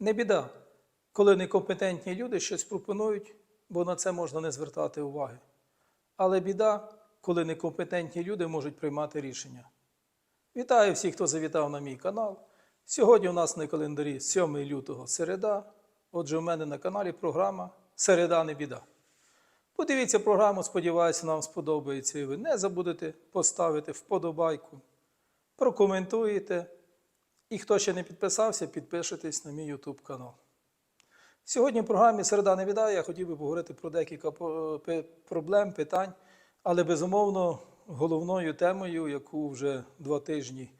Не біда, коли некомпетентні люди щось пропонують, бо на це можна не звертати уваги. Але біда, коли некомпетентні люди можуть приймати рішення. Вітаю всіх, хто завітав на мій канал. Сьогодні у нас на календарі 7 лютого середа. Отже, у мене на каналі програма Середа не біда. Подивіться програму, сподіваюся, нам сподобається і ви не забудете поставити вподобайку, прокоментуєте. І хто ще не підписався, підпишитесь на мій YouTube канал. Сьогодні в програмі Середа не віда я хотів би поговорити про декілька проблем, питань, але безумовно головною темою, яку вже два тижні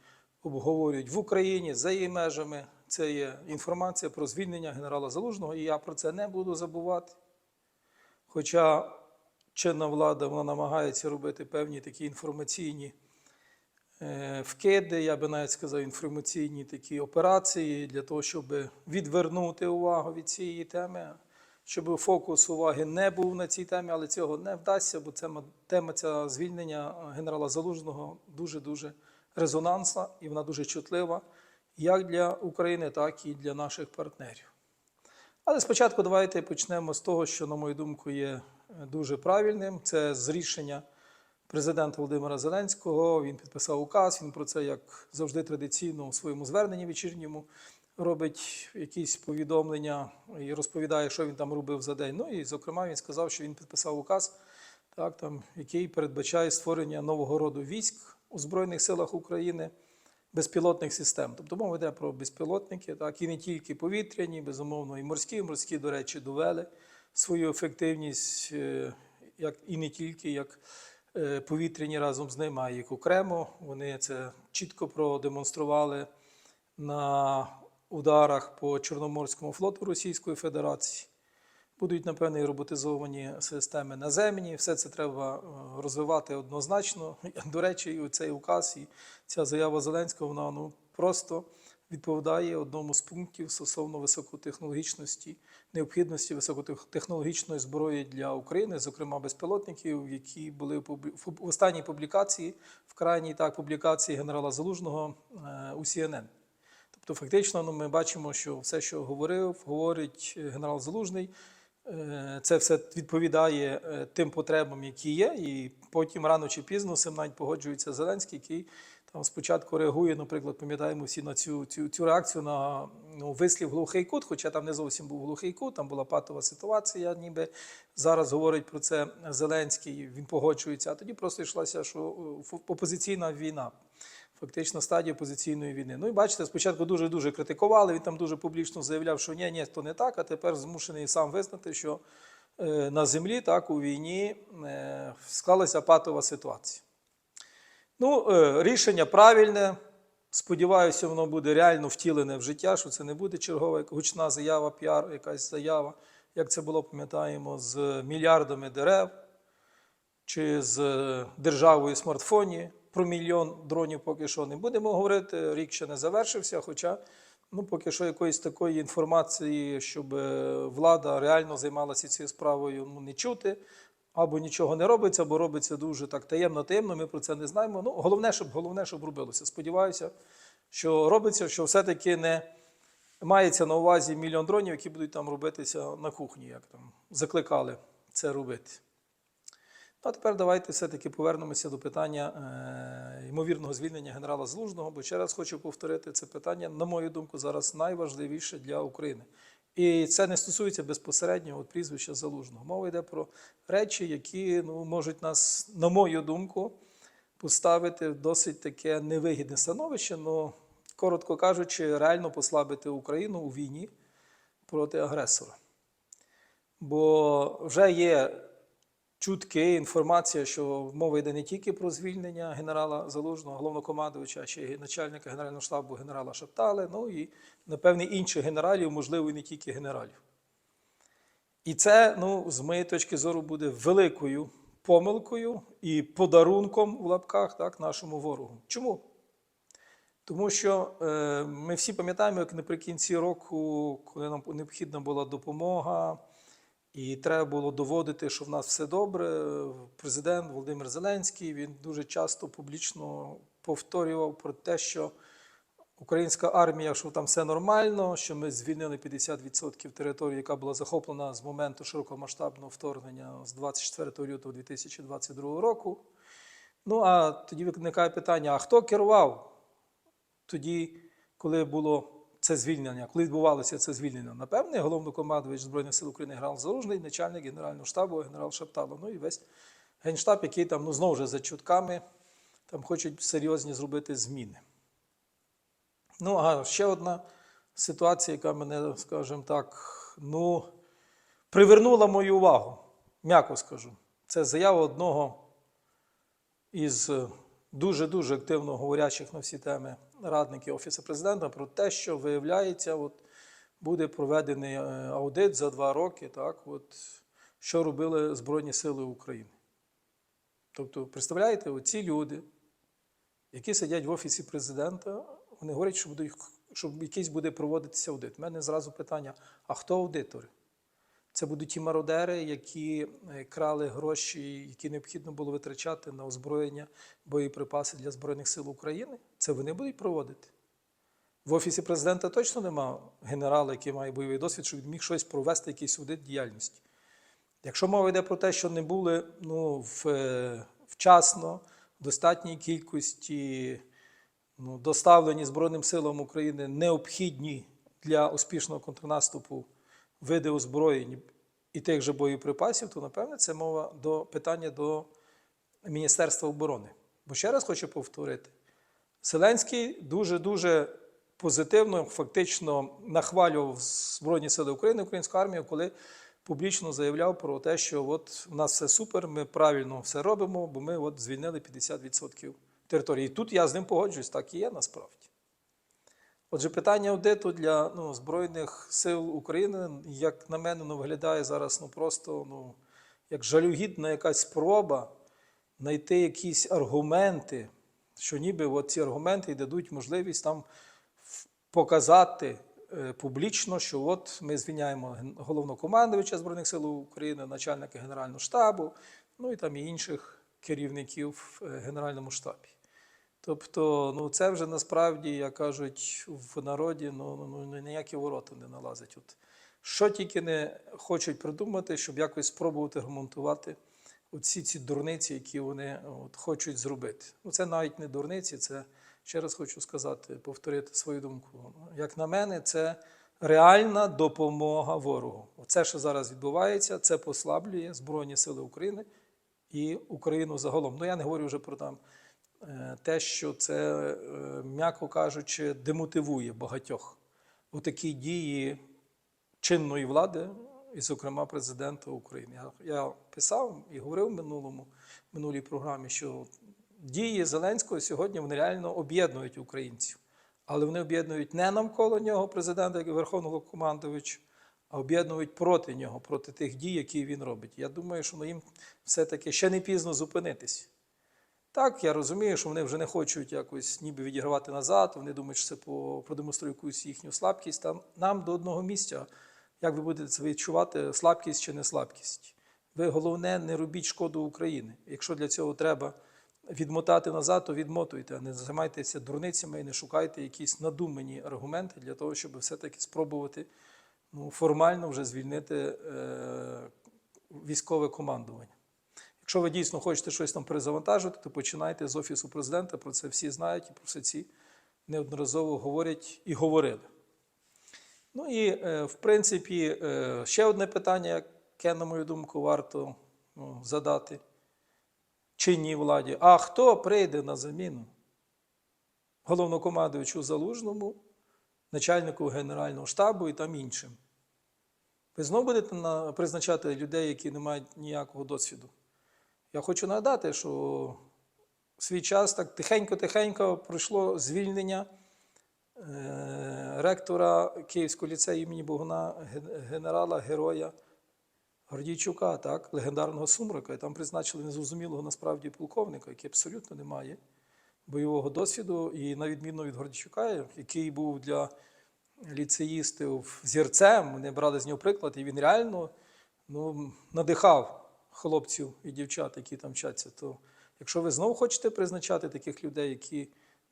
обговорюють в Україні за її межами, це є інформація про звільнення генерала Залужного, і я про це не буду забувати. Хоча чинна влада вона намагається робити певні такі інформаційні вкиди, я би навіть сказав, інформаційні такі операції для того, щоб відвернути увагу від цієї теми, щоб фокус уваги не був на цій темі, але цього не вдасться, бо це тема ця звільнення генерала Залужного дуже-дуже резонансна і вона дуже чутлива як для України, так і для наших партнерів. Але спочатку давайте почнемо з того, що, на мою думку, є е, дуже правильним. Це з рішення президента Володимира Зеленського. Він підписав указ. Він про це, як завжди, традиційно у своєму зверненні вечірньому робить якісь повідомлення і розповідає, що він там робив за день. Ну і, зокрема, він сказав, що він підписав указ, так, там, який передбачає створення нового роду військ у Збройних силах України безпілотних систем. Тобто мова йде про безпілотники, так, і не тільки повітряні, безумовно, і морські. Морські, до речі, довели свою ефективність, е, як, і не тільки як повітряні разом з ними, а як окремо. Вони це чітко продемонстрували на ударах по Чорноморському флоту Російської Федерації. Будуть, напевно, і роботизовані системи наземні. Все це треба е, розвивати однозначно. До речі, і цей указ і ця заява Зеленського вона ну, просто відповідає одному з пунктів стосовно високотехнологічності, необхідності високотехнологічної зброї для України, зокрема безпілотників, які були в останній публікації, в крайній так публікації генерала Залужного е, у CNN. Тобто, фактично, ну, ми бачимо, що все, що говорив, говорить генерал Залужний, е, це все відповідає е, тим потребам, які є, і потім рано чи пізно з навіть погоджується Зеленський, який там спочатку реагує, наприклад, пам'ятаємо всі на цю, цю, цю реакцію на ну, вислів глухий кут, хоча там не зовсім був глухий кут, там була патова ситуація, ніби зараз говорить про це Зеленський, він погоджується, а тоді просто йшлася, що е, опозиційна війна фактично стадія опозиційної війни. Ну і бачите, спочатку дуже-дуже критикували, він там дуже публічно заявляв, що ні, ні, то не так, а тепер змушений сам визнати, що е, на землі, так, у війні е, склалася патова ситуація. Ну, е, рішення правильне. Сподіваюся, воно буде реально втілене в життя, що це не буде чергова гучна заява, піар, якась заява, як це було, пам'ятаємо, з мільярдами дерев чи з е, державою смартфоні. Про мільйон дронів поки що не будемо говорити. Рік ще не завершився. Хоча ну, поки що якоїсь такої інформації, щоб е, влада реально займалася цією справою, ну, не чути. Або нічого не робиться, або робиться дуже так таємно, таємно. Ми про це не знаємо. Ну, головне, щоб головне, щоб робилося. Сподіваюся, що робиться, що все-таки не мається на увазі мільйон дронів, які будуть там робитися на кухні, як там закликали це робити. Ну, а тепер давайте все-таки повернемося до питання е, ймовірного звільнення генерала Залужного, бо ще раз хочу повторити, це питання, на мою думку, зараз найважливіше для України. І це не стосується безпосередньо прізвища Залужного. Мова йде про речі, які ну, можуть нас, на мою думку, поставити в досить таке невигідне становище, але, коротко кажучи, реально послабити Україну у війні проти агресора. Бо вже є чутки, інформація, що мова йде не тільки про звільнення генерала Залужного, головнокомандувача, а ще й начальника Генерального штабу генерала Шаптали, ну і, напевне, інших генералів, можливо, і не тільки генералів. І це, ну, з моєї точки зору, буде великою помилкою і подарунком в лапках так, нашому ворогу. Чому? Тому що е, ми всі пам'ятаємо, як наприкінці року, коли нам необхідна була допомога, і треба було доводити, що в нас все добре. Президент Володимир Зеленський він дуже часто публічно повторював про те, що українська армія, що там все нормально, що ми звільнили 50% території, яка була захоплена з моменту широкомасштабного вторгнення з 24 лютого 2022 року. Ну а тоді виникає питання: а хто керував тоді, коли було це звільнення, коли відбувалося це звільнення? Напевне, головнокомандувач Збройних сил України генерал Залужний, начальник Генерального штабу, генерал Шаптало, ну і весь генштаб, який там ну, знову ж за чутками там хочуть серйозні зробити зміни. Ну, а ще одна ситуація, яка мене, скажімо так, ну, привернула мою увагу, м'яко скажу. Це заява одного із дуже-дуже активно говорячих на всі теми радників Офісу президента про те, що виявляється, от, буде проведений е, аудит за два роки, так, от, що робили Збройні Сили України. Тобто, представляєте, оці люди, які сидять в Офісі президента, вони говорять, що, буде, що якийсь буде проводитися аудит. У мене зразу питання: а хто аудитори? Це будуть ті мародери, які е, крали гроші, які необхідно було витрачати на озброєння, боєприпаси для Збройних сил України. Це вони будуть проводити. В Офісі президента точно нема генерала, який має бойовий досвід, щоб він міг щось провести, якийсь аудит діяльності. Якщо мова йде про те, що не були ну, в, е, вчасно, в достатній кількості ну, доставлені Збройним силам України необхідні для успішного контрнаступу види озброєнь і тих же боєприпасів, то напевне це мова до питання до Міністерства оборони. Бо ще раз хочу повторити: Зеленський дуже-дуже позитивно, фактично нахвалював Збройні Сили України, українську армію, коли публічно заявляв про те, що от у нас все супер, ми правильно все робимо, бо ми от звільнили 50% території. І тут я з ним погоджуюсь, так і є насправді. Отже, питання аудиту для ну, Збройних сил України, як на мене, ну, виглядає зараз ну, просто ну, як жалюгідна якась спроба знайти якісь аргументи, що ніби от ці аргументи дадуть можливість там показати е, публічно, що от ми звільняємо головнокомандувача Збройних сил України, начальника Генерального штабу, ну і там і інших керівників в е, Генеральному штабі. Тобто, ну це вже насправді, як кажуть в народі, ну, ну, ну ніякі ворота не налазять. От, що тільки не хочуть придумати, щоб якось спробувати ремонтувати оці ці дурниці, які вони от, хочуть зробити. Ну, це навіть не дурниці, це ще раз хочу сказати, повторити свою думку. Як на мене, це реальна допомога ворогу. Оце, що зараз відбувається, це послаблює Збройні Сили України і Україну загалом. Ну я не говорю вже про там те, що це, е, м'яко кажучи, демотивує багатьох у такі дії чинної влади, і, зокрема, президента України. Я, писав і говорив в минулому в минулій програмі, що дії Зеленського сьогодні вони реально об'єднують українців, але вони об'єднують не навколо нього, президента, як Верховного командувача, а об'єднують проти нього, проти тих дій, які він робить. Я думаю, що їм все-таки ще не пізно зупинитись. Так, я розумію, що вони вже не хочуть якось ніби відігравати назад, вони думають, що це по- продемонструє якусь їхню слабкість. Та нам до одного місця, як ви будете це відчувати, слабкість чи не слабкість. Ви головне не робіть шкоду Україні. Якщо для цього треба відмотати назад, то відмотуйте, а не займайтеся дурницями і не шукайте якісь надумані аргументи для того, щоб все-таки спробувати ну, формально вже звільнити е, військове командування. Якщо ви дійсно хочете щось там перезавантажити, то починайте з Офісу президента. Про це всі знають і про це ці неодноразово говорять і говорили. Ну і, е, в принципі, е, ще одне питання, яке, на мою думку, варто ну, задати чинній владі. А хто прийде на заміну? Головнокомандуючу Залужному, начальнику Генерального штабу і там іншим. Ви знову будете на- призначати людей, які не мають ніякого досвіду. Я хочу нагадати, що в свій час так тихенько-тихенько пройшло звільнення е, ректора Київського ліцею імені Богуна, генерала, героя Гордійчука, так, легендарного Сумрака. І там призначили незрозумілого насправді полковника, який абсолютно не має бойового досвіду. І на відміну від Гордійчука, який був для ліцеїстів зірцем, вони брали з нього приклад, і він реально ну, надихав хлопців і дівчат, які там вчаться. То якщо ви знову хочете призначати таких людей, які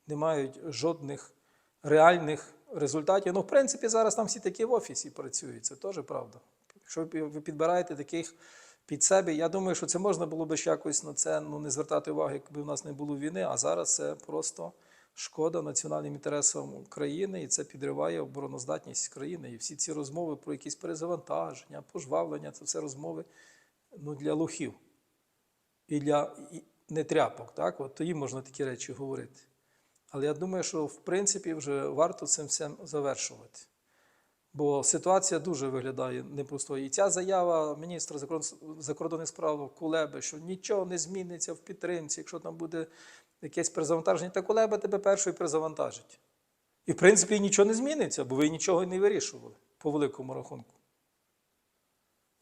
не мають жодних реальних результатів. Ну, в принципі, зараз там всі такі в офісі працюють, це теж правда. Якщо ви підбираєте таких під себе, я думаю, що це можна було ще якось на це ну, не звертати уваги, якби в нас не було війни, а зараз це просто шкода національним інтересам країни, і це підриває обороноздатність країни. І всі ці розмови про якісь перезавантаження, пожвавлення це все розмови ну, для лохів і для нетряпок. Так? От тоді можна такі речі говорити. Але я думаю, що в принципі вже варто цим всім завершувати. Бо ситуація дуже виглядає непростою. І ця заява міністра закордонних справ Кулеби, що нічого не зміниться в підтримці, якщо там буде якесь перезавантаження, та Кулеба тебе першою перезавантажить. І в принципі нічого не зміниться, бо ви нічого не вирішували по великому рахунку.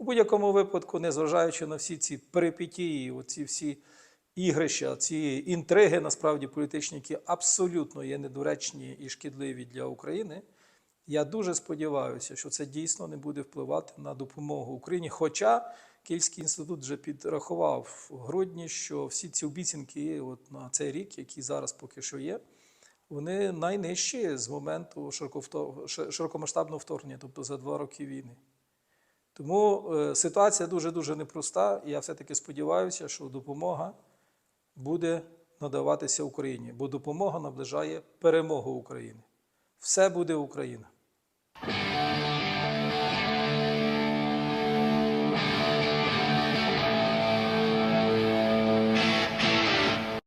У будь-якому випадку, незважаючи на всі ці перипетії, оці всі ігрища, ці інтриги, насправді політичні, які абсолютно є недоречні і шкідливі для України, я дуже сподіваюся, що це дійсно не буде впливати на допомогу Україні. Хоча Київський інститут вже підрахував в грудні, що всі ці обіцянки от на цей рік, які зараз поки що є, вони найнижчі з моменту широкомасштабного вторгнення, тобто за два роки війни. Тому е, ситуація дуже-дуже непроста, і я все-таки сподіваюся, що допомога буде надаватися Україні, бо допомога наближає перемогу України. Все буде Україна.